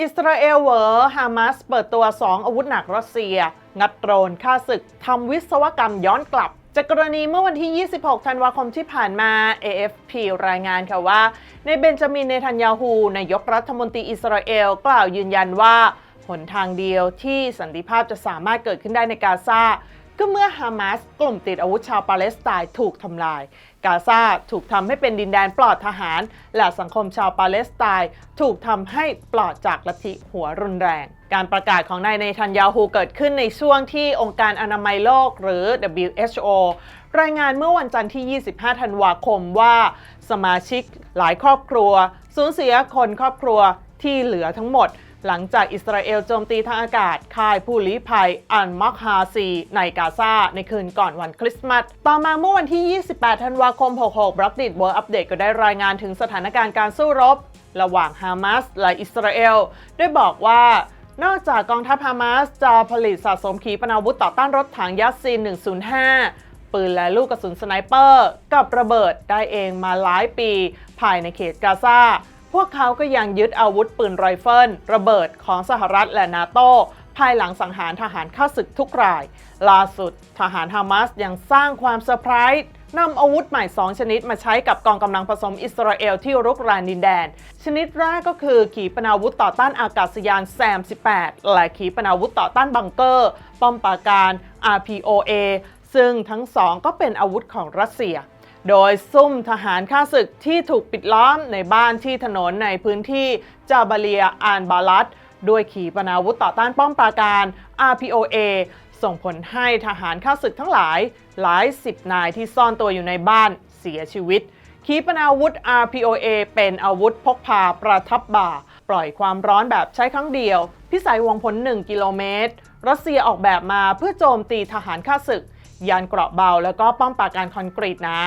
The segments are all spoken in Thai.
อิสราเอลเวอร์ฮามาสเปิดตัว 2 อาวุธหนักรัสเซีย งัดโดรนฆ่าศึกทำวิศวกรรมย้อนกลับ จากกรณีเมื่อวันที่ 26 ธันวาคมที่ผ่านมา AFP รายงานค่ะว่า ในเบนจามินเนทันยาฮูนายกรัฐมนตรีอิสราเอลกล่าวยืนยันว่า หนทางเดียวที่สันติภาพจะสามารถเกิดขึ้นได้ในกาซา ก็เมื่อฮามาสกลุ่มติดอาวุธชาวปาเลสไตน์ถูกทำลาย กาซาถูกทำให้เป็นดินแดนปลอดทหาร และสังคมชาวปาเลสไตน์ถูกทำให้ปลอดจากลัทธิหัวรุนแรง การประกาศของนายเนทันยาฮูเกิดขึ้นในช่วงที่องค์การอนามัยโลกหรือ WHO รายงานเมื่อวันจันทร์ที่ 25 ธันวาคมว่าสมาชิกหลายครอบครัว สูญเสียคนครอบครัวที่เหลือทั้งหมด หลังจากอิสราเอลโจมตีทางอากาศ ค่ายผู้ลี้ภัยอันมักฮาซี ในกาซาในคืนก่อนวันคริสต์มาส ต่อมาเมื่อวันที่ 28 ธันวาคม 66บล็อกดิ w เวิร์อัปเดตก็ได้รายงานถึงสถานการณ์การสู้รบ ระหว่างฮามาสและอิสราเอลด้วยบอกว่านอกจากกองทัพฮามาสจะผลิตสะสมขีปนาวุธต่อต้านรถถังยัสซีน 105 ปืนและลูกกระสุนสไนเปอร์ กับระเบิดได้เองมาหลายปี ภายในเขตกาซา พวกเขาก็ยังยึดอาวุธปืนไรเฟิล ระเบิดของสหรัฐและนาโตภายหลังสังหารทหารข้าศึกทุกราย ล่าสุดทหารฮามาสยังสร้างความเซอร์ไพรส์นำอาวุธใหม่ 2 ชนิดมาใช้กับกองกำลังผสมอิสราเอลที่รุกรานดินแดน ชนิดแรกก็คือขีปนาวุธต่อต้านอากาศยานแซม 18 และขีปนาวุธต่อต้านบังเกอร์ ป้อมปราการ RPOA ซึ่งทั้งสองก็เป็นอาวุธของรัสเซีย โดยซุ่มทหารข้าศึกที่ถูกปิดล้อมในบ้านที่ถนนในพื้นที่จาบาเลียอานบาลัดด้วยขีปนาวุธต่อต้านป้อมปราการ RPOA ส่งผลให้ทหารข้าศึกทั้งหลาย หลายสิบนายที่ซ่อนตัวอยู่ในบ้านเสียชีวิต ขีปนาวุธ RPOA เป็นอาวุธพกพาประทับบ่า ปล่อยความร้อนแบบใช้ครั้งเดียว พิสัยวงผล 1 กิโลเมตร รัสเซียออกแบบมาเพื่อโจมตีทหารข้าศึก ยานเกราะเบา แล้วก็ป้อมปราการคอนกรีตนา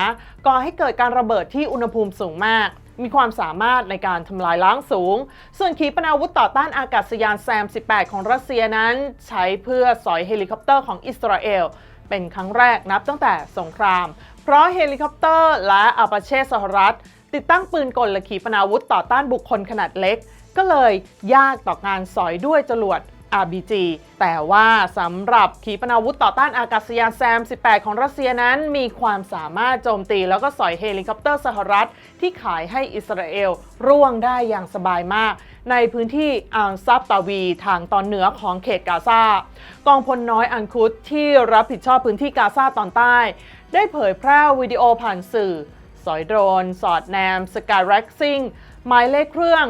ก่อให้เกิดการระเบิดที่อุณหภูมิสูงมาก มีความสามารถในการทำลายล้างสูง ส่วนขีปนาวุธต่อต้านอากาศยานแซม 18 ของรัสเซียนั้น ใช้เพื่อสอยเฮลิคอปเตอร์ของอิสราเอลเป็นครั้งแรกนับตั้งแต่สงคราม เพราะเฮลิคอปเตอร์และอาปาเช่สหรัฐ ติดตั้งปืนกลและขีปนาวุธต่อต้านบุคคลขนาดเล็ก ก็เลยยากต่อการสอยด้วยจรวด RBG แต่ว่าสำหรับขีปนาวุธต่อต้านอากาศยานแซม 18 ของรัสเซียนั้น มีความสามารถโจมตีแล้วก็สอยเฮลิคอปเตอร์สหรัฐ ที่ขายให้อิสราเอลร่วงได้อย่างสบายมาก ในพื้นที่อัลซับตาวีทางตอนเหนือของเขตกาซากองพลน้อยอันคุดที่รับผิดชอบพื้นที่กาซาตอนใต้ ได้เผยแพร่วิดีโอผ่านสื่อ สอยโดรน สอดแนมสกายแร็กซิงหมายเลขเครื่อง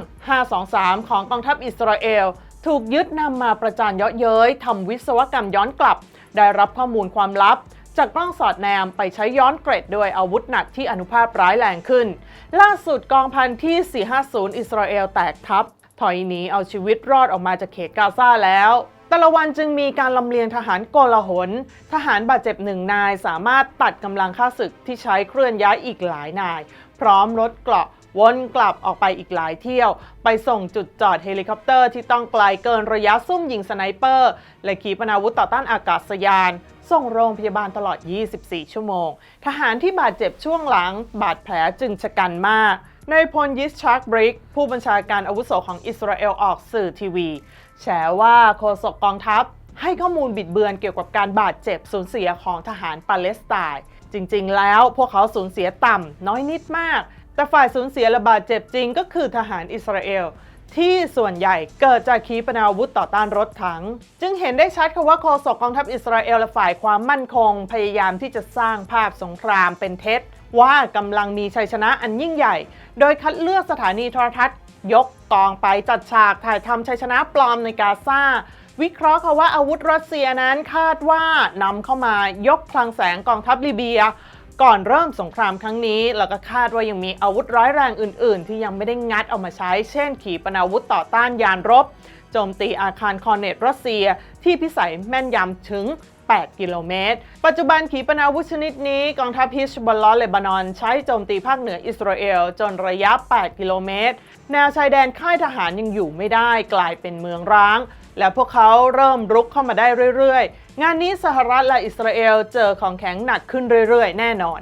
523 ของกองทัพอิสราเอล ถูกยึดนำมาประจานเยาะเย้ยทำวิศวกรรมย้อนกลับ ได้รับข้อมูลความลับ จากกล้องสอดแนมไปใช้ย้อนเกรดโดยอาวุธหนักที่อนุภาพร้ายแรงขึ้น ล่าสุดกองพันที่ 450 อิสราเอลแตกทัพ ถอยหนีเอาชีวิตรอดออกมาจากเขตกาซาแล้วแต่ละวันจึงมีการลำเลียงทหารโกลาหล ทหารบาดเจ็บหนึ่งนายสามารถตัดกำลังข้าศึกที่ใช้เคลื่อนย้ายอีกหลายนาย พร้อมรถเกราะ วนกลับออกไปอีกหลายเที่ยว ไปส่งจุดจอดเฮลิคอปเตอร์ที่ต้องไกลเกินระยะซุ่มยิงสไนเปอร์ และขีปนาวุธต่อต้านอากาศยาน ส่งโรงพยาบาลตลอด 24 ชั่วโมง ทหารที่บาดเจ็บช่วงหลัง บาดแผลจึงชะกันมากในพลยิสชักบริก ผู้บัญชาการอาวุโสของอิสราเอลออกสื่อทีวี แฉว่าโฆษกกองทัพให้ข้อมูลบิดเบือนเกี่ยวกับการบาดเจ็บสูญเสียของทหารปาเลสไตน์จริงๆ แล้วพวกเขาสูญเสียต่ำน้อยนิดมาก แต่ฝ่ายสูญเสียและบาดเจ็บจริงก็คือทหารอิสราเอลที่ส่วนใหญ่เกิดจากขีปนาวุธต่อต้านรถถัง จึงเห็นได้ชัดค่ะว่าโฆษกกองทัพอิสราเอลและฝ่ายความมั่นคง พยายามที่จะสร้างภาพสงครามเป็นเท็จ ว่ากำลังมีชัยชนะอันยิ่งใหญ่ โดยคัดเลือกสถานีโทรทัศน์ ยกกองไปจัดฉากถ่ายทำชัยชนะปลอมในกาซาวิเคราะห์ค่ะว่าอาวุธรัสเซียนั้นคาดว่านำเข้ามายกพลังแสงกองทัพลิเบีย ก่อนเริ่มสงครามครั้งนี้เราก็คาดว่ายังมีอาวุธร้ายแรงอื่น ๆ ที่ยังไม่ได้งัดออกมาใช้ เช่น ขีปนาวุธต่อต้านยานรบ โจมตีอาคารคอนเนตรัสเซีย ที่พิสัยแม่นยำถึง 8 กิโลเมตร ปัจจุบันขีปนาวุธชนิดนี้กองทัพฮิชบอลลอเลบานอน ใช้โจมตีภาคเหนืออิสราเอล จนระยะ 8 กิโลเมตร แนวชายแดนค่ายทหารยังอยู่ไม่ได้กลายเป็นเมืองร้าง และพวกเขาเริ่มรุกเข้ามาได้เรื่อยๆ งานนี้สหรัฐและอิสราเอลเจอของแข็งหนักขึ้นเรื่อยๆ แน่นอน